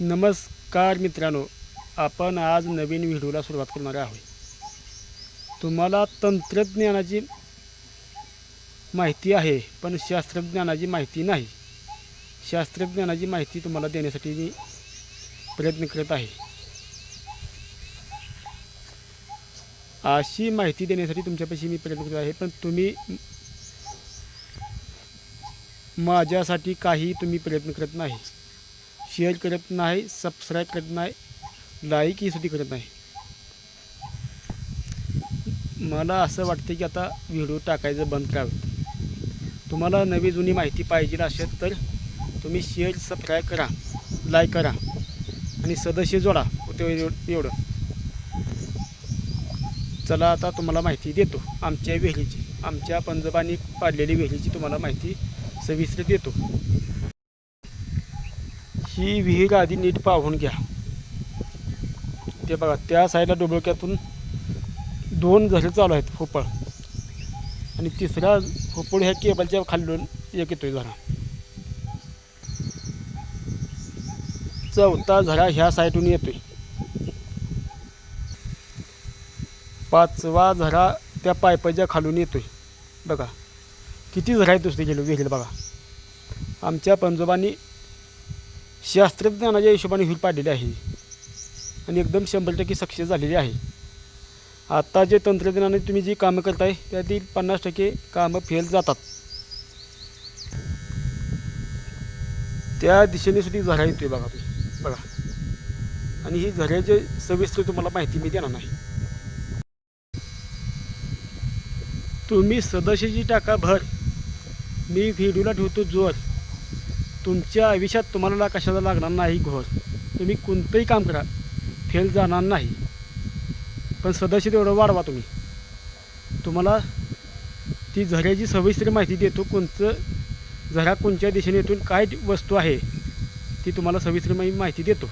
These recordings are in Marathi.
नमस्कार मित्रांनो आपण आज नवीन व्हिडिओला सुरुवात करणार आहोत. तुम्हाला तंत्रज्ञानाची माहिती आहे पण शास्त्रज्ञानाची माहिती नाही. शास्त्रज्ञानाची माहिती तुम्हाला देण्यासाठी मी प्रयत्न करत आहे. अशी माहिती देण्यासाठी तुमच्यापाशी मी प्रयत्न करत आहे पण तुम्ही माझ्यासाठी काही तुम्ही प्रयत्न करत नाही. शेअर करत नाही सबस्क्राईब करत नाही लाईक ही सुद्धा करत नाही. मला असं वाटतं की आता व्हिडिओ टाकायचं बंद करावं. तुम्हाला नवी जुनी माहिती पाहिजे असेल तर तुम्ही शेअर सबस्क्राईब करा लाईक करा आणि सदस्य जोडा. होते एवढं. चला आता तुम्हाला माहिती देतो आमच्या विहिरीची. आमच्या पंजोबांनी पाडलेली विहिरीची तुम्हाला माहिती सविस्तर देतो. ही विहीर आधी नीट पाहून घ्या. ते बघा त्या साईडला डोबळक्यातून दोन झरे चालू आहेत फोपळ. आणि तिसरा फोपळ ह्या केबलच्या खालून एक येतोय झरा चौथा झरा ह्या साईडून येतोय. पाचवा झरा त्या पायपाच्या खालून येतोय. बघा किती झरा आहेत दुसरी गेलो विहिरीला बघा. आमच्या पंजोबांनी शास्त्रज्ञानाच्या हिशोबाने विहीर पाडलेली आहे. आणि एकदम शंभर टक्के सक्सेस झालेली आहे. आत्ता जे तंत्रज्ञानाने तुम्ही जी कामं करताय त्यातील पन्नास टक्के कामं फेल जातात. त्या दिशेने सुद्धा झरा येतोय बघा तुम्ही. बघा. आणि ही झऱ्याचे सविस्तर तुम्हाला माहिती मी देणार नाही. तुम्ही सदस्याची टाका भर. मी व्हिडिओला ठेवतो जोर. तुमच्या आयुष्यात तुम्हाला कशाला लागणार नाही घोर तुम्ही कोणतंही काम करा फेल जाणार नाही. पण सदस्य तेवढं वाढवा तुम्ही. तुम्हाला ती झऱ्याची सविस्तर माहिती देतो कोणतं झरा कोणत्या दिशेने येथून काय वस्तू आहे ती तुम्हाला सविस्तर माहिती देतो.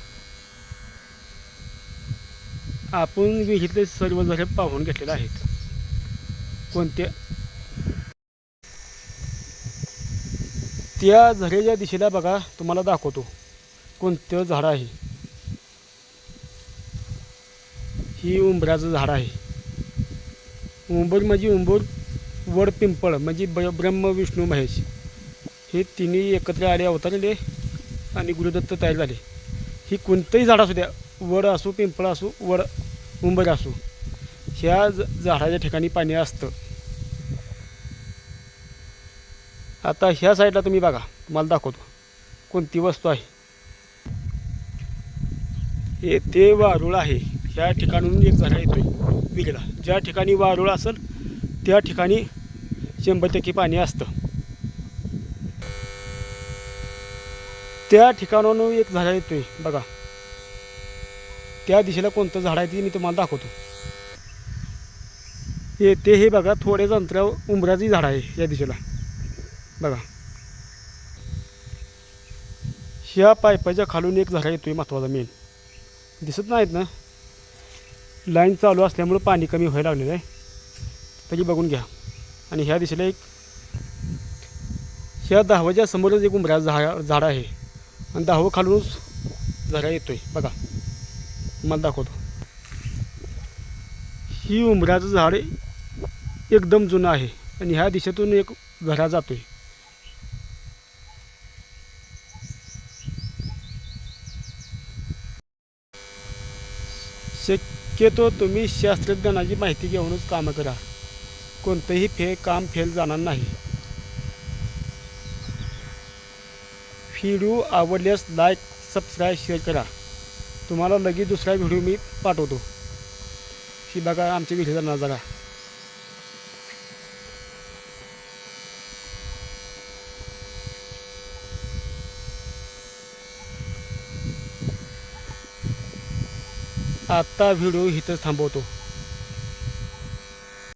आपण विहिरीतले सर्व झरे पाहून घेतलेले आहेत. कोणत्या त्या झरेच्या दिशेला बघा तुम्हाला दाखवतो. कोणतं झाड आहे? ही उंबराचं झाड आहे. उंबर म्हणजे उंबर वड पिंपळ म्हणजे ब ब्रह्म विष्णू महेश. हे तिन्ही एकत्र आले अवतारले आणि गुरुदत्त तयार झाले. ही कोणतंही झाड असू द्या वड असो पिंपळ असो वड उंबर असो ह्या ज झाडाच्या ठिकाणी पाणी असतं. आता ह्या साईडला तुम्ही बघा. तुम्हाला दाखवतो. कोणती वस्तू आहे. हे ते वारुळ आहे. ह्या ठिकाणून एक झाडा येतोय. विहिरीला ज्या ठिकाणी वारुळ असेल त्या ठिकाणी शंभर टक्के पाणी असतं. त्या ठिकाणाहून एक झाडा येतोय. बघा. त्या दिशेला कोणतं झाड आहे ते मी तुम्हाला दाखवतो. हे ते हे बघा थोडेच अंतरावर उंबराची झाड आहे या दिशेला. बघा. ह्या पायपाच्या खालून एक झरा आहे महत्त्वाचा मेन दिसत नाहीत ना? लाईन चालू असल्यामुळं पाणी कमी व्हायला लागलेलं आहे. तरी बघून घ्या. आणि ह्या दिशेला एक ह्या दहावाच्या समोरच एक उंबऱ्या झाड झाड आहे. आणि दहावं खालूनच झरा आहे बघा. मला दाखवतो. ही उंबऱ्याचं झाड एकदम जुनं आहे. आणि ह्या दिशेतून एक झरा आहे शक्यतो तुम्ही शास्त्रज्ञानाची माहिती घेऊनच कामं करा. कोणतंही फे काम फेल जाणार नाही. व्हिडिओ आवडल्यास लाईक सबस्क्राईब शेअर करा. तुम्हाला लगेच दुसरा व्हिडिओ मी पाठवतो. ही बघा आमच्या जाणार जरा आता व्हिडिओ इथंच थांबवतो.